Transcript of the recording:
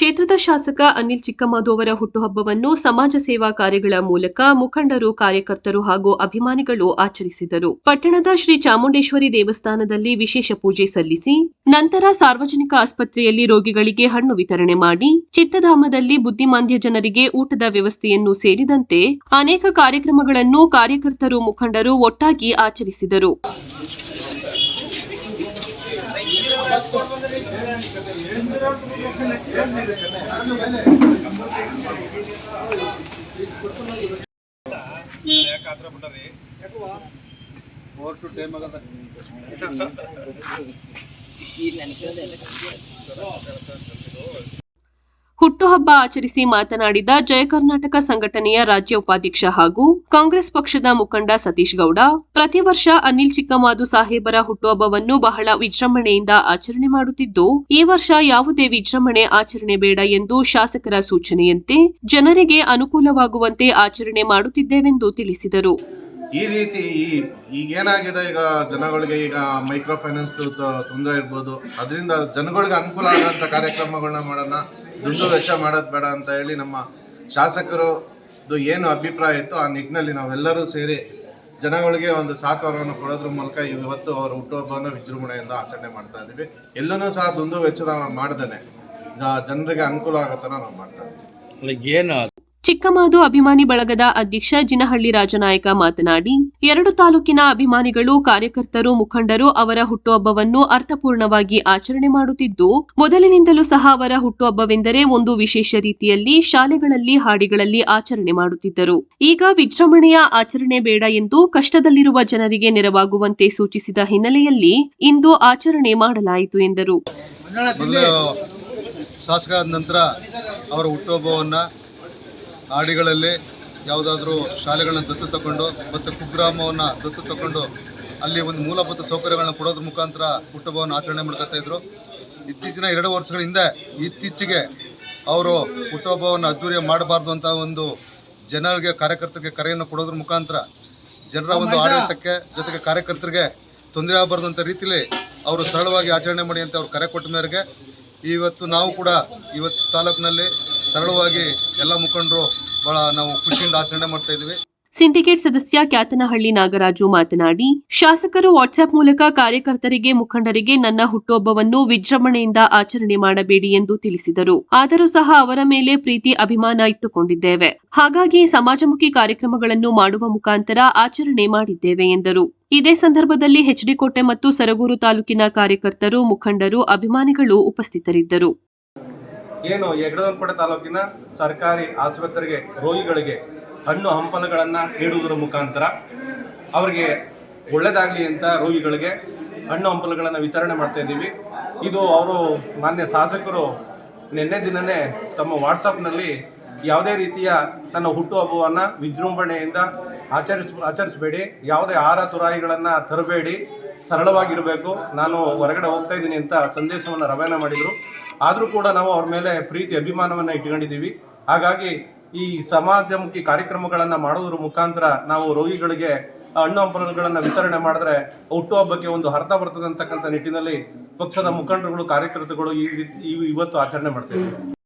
ಕ್ಷೇತ್ರದ ಶಾಸಕ ಅನಿಲ್ ಚಿಕ್ಕಮಾದು ಅವರ ಹುಟ್ಟುಹಬ್ಬವನ್ನು ಸಮಾಜ ಸೇವಾ ಕಾರ್ಯಗಳ ಮೂಲಕ ಮುಖಂಡರು, ಕಾರ್ಯಕರ್ತರು ಹಾಗೂ ಅಭಿಮಾನಿಗಳು ಆಚರಿಸಿದರು. ಪಟ್ಟಣದ ಶ್ರೀ ಚಾಮುಂಡೇಶ್ವರಿ ದೇವಸ್ಥಾನದಲ್ಲಿ ವಿಶೇಷ ಪೂಜೆ ಸಲ್ಲಿಸಿ, ನಂತರ ಸಾರ್ವಜನಿಕ ಆಸ್ಪತ್ರೆಯಲ್ಲಿ ರೋಗಿಗಳಿಗೆ ಹಣ್ಣು ವಿತರಣೆ ಮಾಡಿ, ಚಿತ್ತಧಾಮದಲ್ಲಿ ಬುದ್ಧಿಮಾಂದ್ಯ ಜನರಿಗೆ ಊಟದ ವ್ಯವಸ್ಥೆಯನ್ನು ಸೇರಿದಂತೆ ಅನೇಕ ಕಾರ್ಯಕ್ರಮಗಳನ್ನು ಕಾರ್ಯಕರ್ತರು, ಮುಖಂಡರು ಒಟ್ಟಾಗಿ ಆಚರಿಸಿದರು. ಓವರ್ ಟು ಟೈಮ್ ಆಗದ ಹುಟ್ಟುಹಬ್ಬ ಆಚರಿಸಿ ಮಾತನಾಡಿದ ಜಯ ಕರ್ನಾಟಕ ಸಂಘಟನೆಯ ರಾಜ್ಯ ಉಪಾಧ್ಯಕ್ಷ ಹಾಗೂ ಕಾಂಗ್ರೆಸ್ ಪಕ್ಷದ ಮುಖಂಡ ಸತೀಶ್ ಗೌಡ, ಪ್ರತಿ ವರ್ಷ ಅನಿಲ್ ಚಿಕ್ಕಮಾದು ಸಾಹೇಬರ ಹುಟ್ಟುಹಬ್ಬವನ್ನು ಬಹಳ ವಿಜೃಂಭಣೆಯಿಂದ ಆಚರಣೆ ಮಾಡುತ್ತಿದ್ದು, ಈ ವರ್ಷ ಯಾವುದೇ ವಿಜೃಂಭಣೆ ಆಚರಣೆ ಬೇಡ ಎಂದು ಶಾಸಕರ ಸೂಚನೆಯಂತೆ ಜನರಿಗೆ ಅನುಕೂಲವಾಗುವಂತೆ ಆಚರಣೆ ಮಾಡುತ್ತಿದ್ದೇವೆಂದು ತಿಳಿಸಿದರು. ಈ ರೀತಿ ಈ ಈಗೇನಾಗಿದೆ ಈಗ ಜನಗಳಿಗೆ ಈಗ ಮೈಕ್ರೋ ಫೈನಾನ್ಸ್ ತೊಂದರೆ ಇರ್ಬೋದು. ಅದರಿಂದ ಜನಗಳಿಗೆ ಅನುಕೂಲ ಆಗೋಂಥ ಕಾರ್ಯಕ್ರಮಗಳನ್ನ ಮಾಡೋಣ, ದುಡ್ಡು ವೆಚ್ಚ ಮಾಡೋದು ಬೇಡ ಅಂತ ಹೇಳಿ ನಮ್ಮ ಶಾಸಕರು ಏನು ಅಭಿಪ್ರಾಯ ಇತ್ತು ಆ ನಿಟ್ಟಿನಲ್ಲಿ ನಾವೆಲ್ಲರೂ ಸೇರಿ ಜನಗಳಿಗೆ ಒಂದು ಸಹಕಾರವನ್ನು ಕೊಡೋದ್ರ ಮೂಲಕ ಇವತ್ತು ಅವರ ಹುಟ್ಟುಹಬ್ಬವನ್ನು ವಿಜೃಂಭಣೆಯಿಂದ ಆಚರಣೆ ಮಾಡ್ತಾ ಇದ್ದೀವಿ ಎಲ್ಲನೂ ಸಹ ದುಂದು ವೆಚ್ಚದ ಮಾಡ್ದೇನೆ. ಜನರಿಗೆ ಅನುಕೂಲ ಆಗೋ ನಾವು ಮಾಡ್ತಾ ಇದ್ದೀವಿ ಏನು ಚಿಕ್ಕಮಾದು ಅಭಿಮಾನಿ ಬಳಗದ ಅಧ್ಯಕ್ಷ ಜಿನಹಳ್ಳಿ ರಾಜನಾಯಕ ಮಾತನಾಡಿ ಎರಡು ತಾಲೂಕಿನ ಅಭಿಮಾನಿಗಳು ಕಾರ್ಯಕರ್ತರು ಮುಖಂಡರು ಅವರ ಹುಟ್ಟುಹಬ್ಬವನ್ನು ಅರ್ಥಪೂರ್ಣವಾಗಿ ಆಚರಣೆ ಮಾಡುತ್ತಿದ್ದು ಮೊದಲಿನಿಂದಲೂ ಸಹ ಅವರ ಹುಟ್ಟುಹಬ್ಬವೆಂದರೆ ಒಂದು ವಿಶೇಷ ರೀತಿಯಲ್ಲಿ ಶಾಲೆಗಳಲ್ಲಿ ಹಾಡಿಗಳಲ್ಲಿ ಆಚರಣೆ ಮಾಡುತ್ತಿದ್ದರು. ಈಗ ವಿಜೃಂಭಣೆಯ ಆಚರಣೆ ಬೇಡ ಎಂದು ಕಷ್ಟದಲ್ಲಿರುವ ಜನರಿಗೆ ನೆರವಾಗುವಂತೆ ಸೂಚಿಸಿದ ಹಿನ್ನೆಲೆಯಲ್ಲಿ ಇಂದು ಆಚರಣೆ ಮಾಡಲಾಯಿತು ಎಂದರು. ಶಾಸಕ ನಂತರ ಅವರ ಹುಟ್ಟುಹಬ್ಬವನ್ನು ಹಾಡಿಗಳಲ್ಲಿ ಯಾವುದಾದ್ರೂ ಶಾಲೆಗಳನ್ನ ದತ್ತು ತಗೊಂಡು ಮತ್ತು ಕುಗ್ರಾಮವನ್ನು ದತ್ತು ತಗೊಂಡು ಅಲ್ಲಿ ಒಂದು ಮೂಲಭೂತ ಸೌಕರ್ಯಗಳನ್ನ ಕೊಡೋದ್ರ ಮುಖಾಂತರ ಹುಟ್ಟುಹಬ್ಬವನ್ನು ಆಚರಣೆ ಮಾಡ್ಕೊತಾ ಇದ್ರು. ಇತ್ತೀಚಿನ ಎರಡು ವರ್ಷಗಳ ಹಿಂದೆ ಇತ್ತೀಚೆಗೆ ಅವರು ಹುಟ್ಟುಹಬ್ಬವನ್ನು ಅದ್ದೂರಿಯ ಮಾಡಬಾರ್ದು ಅಂತ ಒಂದು ಜನರಿಗೆ ಕಾರ್ಯಕರ್ತರಿಗೆ ಕರೆಯನ್ನು ಕೊಡೋದ್ರ ಮುಖಾಂತರ ಜನರ ಒಂದು ಆಡಳಿತಕ್ಕೆ ಜೊತೆಗೆ ಕಾರ್ಯಕರ್ತರಿಗೆ ತೊಂದರೆ ಆಗಬಾರ್ದು ಅಂತ ರೀತಿಯಲ್ಲಿ ಅವರು ಸರಳವಾಗಿ ಆಚರಣೆ ಮಾಡಿ ಅಂತ ಅವರು ಕರೆ ಕೊಟ್ಟ ಮೇರೆಗೆ ಇವತ್ತು ನಾವು ಕೂಡ ಇವತ್ತು ತಾಲೂಕಿನಲ್ಲಿ ಸರಳವಾಗಿ ಎಲ್ಲ ಮುಖಂಡರು ಭಾಳ ನಾವು ಖುಷಿಯಿಂದ ಆಚರಣೆ ಮಾಡ್ತಾ ಇದ್ದೀವಿ. ಸಿಂಡಿಕೇಟ್ ಸದಸ್ಯ ಕ್ಯಾತನಹಳ್ಳಿ ನಾಗರಾಜು ಮಾತನಾಡಿ, ಶಾಸಕರು ವಾಟ್ಸ್ಆಪ್ ಮೂಲಕ ಕಾರ್ಯಕರ್ತರಿಗೆ, ಮುಖಂಡರಿಗೆ ನನ್ನ ಹುಟ್ಟುಹಬ್ಬವನ್ನು ವಿಜೃಂಭಣೆಯಿಂದ ಆಚರಣೆ ಮಾಡಬೇಡಿ ಎಂದು ತಿಳಿಸಿದರು. ಆದರೂ ಸಹ ಅವರ ಮೇಲೆ ಪ್ರೀತಿ, ಅಭಿಮಾನ ಇಟ್ಟುಕೊಂಡಿದ್ದೇವೆ. ಹಾಗಾಗಿ ಸಮಾಜಮುಖಿ ಕಾರ್ಯಕ್ರಮಗಳನ್ನು ಮಾಡುವ ಮುಖಾಂತರ ಆಚರಣೆ ಮಾಡಿದ್ದೇವೆ ಎಂದರು. ಇದೇ ಸಂದರ್ಭದಲ್ಲಿ ಹೆಚ್ಡಿಕೋಟೆ ಮತ್ತು ಸರಗೂರು ತಾಲೂಕಿನ ಕಾರ್ಯಕರ್ತರು, ಮುಖಂಡರು, ಅಭಿಮಾನಿಗಳು ಉಪಸ್ಥಿತರಿದ್ದರು. ಏನು ಯಗಡದಲ್ಪಡೆ ತಾಲೂಕಿನ ಸರ್ಕಾರಿ ಆಸ್ಪತ್ರೆಗೆ ರೋಗಿಗಳಿಗೆ ಹಣ್ಣು ಹಂಪಲುಗಳನ್ನು ನೀಡುವುದರ ಮುಖಾಂತರ ಅವರಿಗೆ ಒಳ್ಳೆಯದಾಗಲಿ ಅಂತ ರೋಗಿಗಳಿಗೆ ಹಣ್ಣು ಹಂಪಲುಗಳನ್ನು ವಿತರಣೆ ಮಾಡ್ತಾ ಇದ್ದೀವಿ. ಇದು ಅವರು ಮಾನ್ಯ ಶಾಸಕರು ನಿನ್ನೆ ದಿನವೇ ತಮ್ಮ ವಾಟ್ಸಪ್ನಲ್ಲಿ ಯಾವುದೇ ರೀತಿಯ ನನ್ನ ಹುಟ್ಟುಹಬ್ಬವನ್ನು ವಿಜೃಂಭಣೆಯಿಂದ ಆಚರಿಸ್, ಆಚರಿಸಬೇಡಿ. ಯಾವುದೇ ಆಹಾರ ತುರಾಯಿಗಳನ್ನು ತರಬೇಡಿ. ಸರಳವಾಗಿರಬೇಕು. ನಾನು ಹೊರಗಡೆ ಹೋಗ್ತಾ ಇದ್ದೀನಿ ಅಂತ ಸಂದೇಶವನ್ನು ರವಾನೆ ಮಾಡಿದರು. ಆದರೂ ಕೂಡ ನಾವು ಅವ್ರ ಮೇಲೆ ಪ್ರೀತಿ, ಅಭಿಮಾನವನ್ನು ಇಟ್ಕೊಂಡಿದ್ದೀವಿ. ಹಾಗಾಗಿ ಈ ಸಮಾಜಮುಖಿ ಕಾರ್ಯಕ್ರಮಗಳನ್ನು ಮಾಡೋದ್ರ ಮುಖಾಂತರ ನಾವು ರೋಗಿಗಳಿಗೆ ಹಣ್ಣು ಹಂಪಲುಗಳನ್ನು ವಿತರಣೆ ಮಾಡಿದ್ರೆ ಹುಟ್ಟುಹಬ್ಬಕ್ಕೆ ಒಂದು ಅರ್ಥ ಬರ್ತದೆ ಅಂತಕ್ಕಂಥ ನಿಟ್ಟಿನಲ್ಲಿ ಪಕ್ಷದ ಮುಖಂಡರುಗಳು, ಕಾರ್ಯಕರ್ತರುಗಳು ಈ ರೀತಿ ಇವತ್ತು ಆಚರಣೆ ಮಾಡ್ತೇವೆ